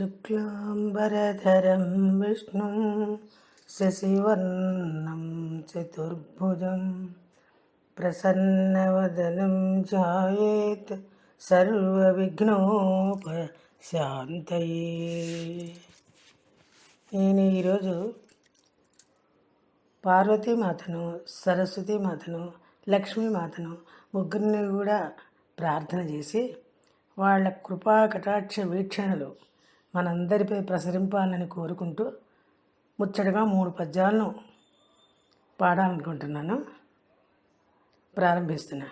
శుక్లాంబరధరం విష్ణు శశివర్ణం చతుర్భుజం ప్రసన్నవదనం జాయేత్ సర్వవిఘ్నోపశాంతయే. నేను ఈరోజు పార్వతీమాతను సరస్వతీమాతను లక్ష్మీమాతను ముగ్గురిని కూడా ప్రార్థన చేసి వాళ్ళ కృపా కటాక్ష వీక్షణలు మనందరిపై ప్రసరింపాలని కోరుకుంటూ ముచ్చటగా మూడు పద్యాలను పాడాలనుకుంటున్నాను. ప్రారంభిస్తున్నా.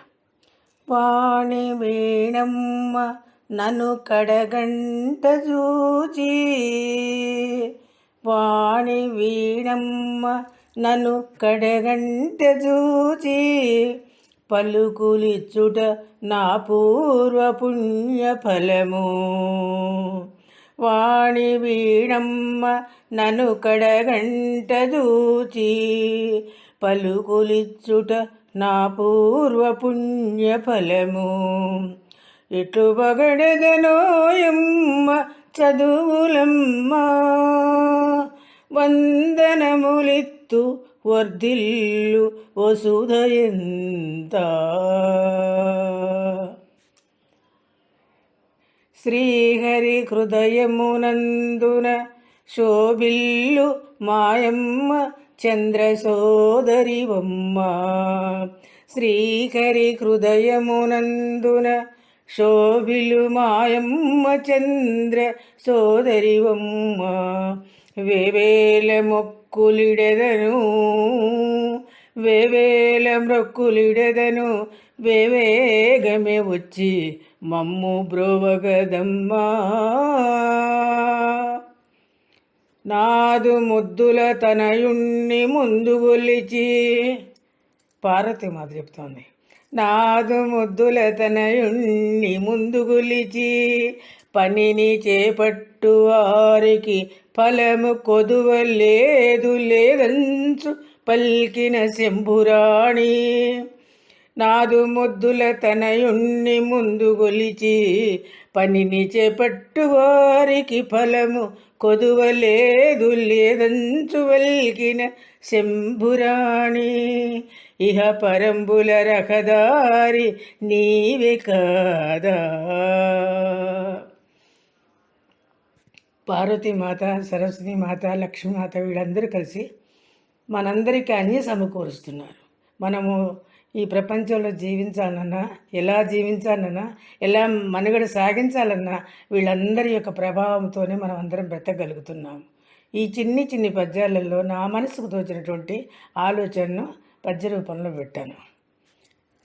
వాణి వీణమ్మ నన్ను కడగంట చూచి వాణి వీణమ్మ నన్ను కడగంట చూచి పలుకులిచ్చుట నా పూర్వ పుణ్య ఫలము వాణి వీణమ్మ నను కడగంట దూచి పలుకులిచ్చుట నా పూర్వ పుణ్య ఫలము. ఇటు బగడదనోయమ్మ చదువులమ్మ. వందనములిత్తు వర్ధిల్లు వసుధయంత శ్రీహరి హృదయమునందున శోభిల్లు మాయమ్మ చంద్రసోదరివమ్మ. శ్రీహరి హృదయమునందున శోభిలు మాయమ్మ చంద్ర సోదరివమ్మ వేవేల మొక్కులిడెదను వేవేల మొక్కులిడెదను వేవేగమే వచ్చి మమ్ము బ్రోవగదమ్మా. నాదు ముద్దుల తనయుణ్ణి ముందు గొలిచి పార్వతి మాది చెప్తోంది. నాదు ముద్దుల తనయుణ్ణి ముందు గొలిచి పనిని చేపట్టు వారికి ఫలము కొదువ లేదు లేదంచు పల్కిన శంభురాణి నాదు ముద్దుల తనయుణ్ణి ముందు గొలిచి పనిని చేపట్టు వారికి ఫలము కొదువలేదు లేదంచు వల్కిన శంభురాణి. ఇహ పరంబుల రహదారి నీవే కాదా? పార్వతీమాత సరస్వతి మాత లక్ష్మీమాత వీళ్ళందరూ కలిసి మనందరికీ అన్నీ సమకూరుస్తున్నారు. మనము ఈ ప్రపంచంలో జీవించాలన్నా ఎలా జీవించాలన్నా ఎలా మనుగడ సాగించాలన్నా వీళ్ళందరి యొక్క ప్రభావంతోనే మనం అందరం బ్రతకగలుగుతున్నాం. ఈ చిన్ని చిన్ని పద్యాలలో నా మనసుకు తోచినటువంటి ఆలోచనను పద్య రూపంలో పెట్టాను.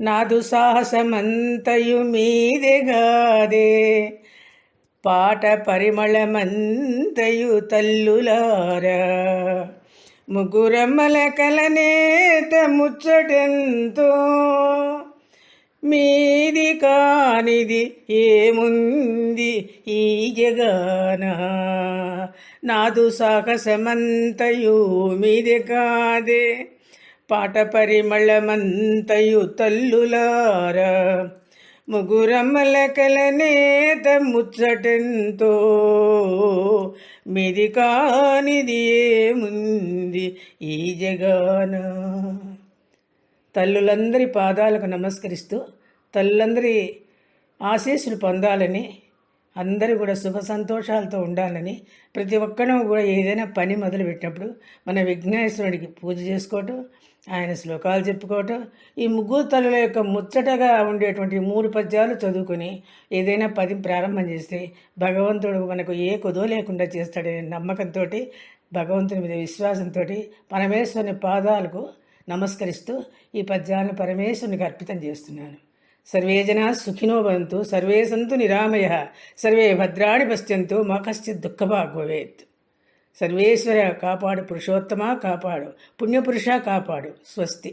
నా దుసాహసమంతయు మీదెగాదే పాట పరిమళమంతయు తల్లులారా. ముగ్గురమ్మల కలనేత ముచ్చటెంతో మీది కానిది ఏముంది ఈ జగాన? నాదు సాహసమంతయు మీది కాదే. పాట పరిమళమంతయు తల్లులారా? ముగురమ్మల కలనేత ముచ్చటెంతో మిది కానిది ఏముంది ఈ జగాన. తల్లులందరి పాదాలకు నమస్కరిస్తూ తల్లులందరి ఆశీస్సులు పొందాలని అందరూ కూడా సుఖ సంతోషాలతో ఉండాలని ప్రతి ఒక్కరూ కూడా ఏదైనా పని మొదలుపెట్టినప్పుడు మన విఘ్నేశ్వరుడికి పూజ చేసుకోవటం ఆయన శ్లోకాలు చెప్పుకోవటం ఈ ముగ్గురు తల్లుల యొక్క ముచ్చటగా ఉండేటువంటి మూడు పద్యాలు చదువుకొని ఏదైనా పది ప్రారంభం చేస్తే భగవంతుడు మనకు ఏ కుదో లేకుండా చేస్తాడనే నమ్మకంతో భగవంతుని మీద విశ్వాసంతో పరమేశ్వరుని పాదాలకు నమస్కరిస్తూ ఈ పద్యాలను పరమేశ్వరునికి అర్పితం చేస్తున్నాను. సర్వే జనా సుఖినో భవంతు సర్వే సంతు నిరామయ సర్వే భద్రాణి పశ్యంతు మా కశ్చిత్ దుఃఖభాగ్ భవేత్ సర్వేశ్వర కాపాడు పురుషోత్తమ కాపాడు పుణ్యపురుష కాపాడు స్వస్తి.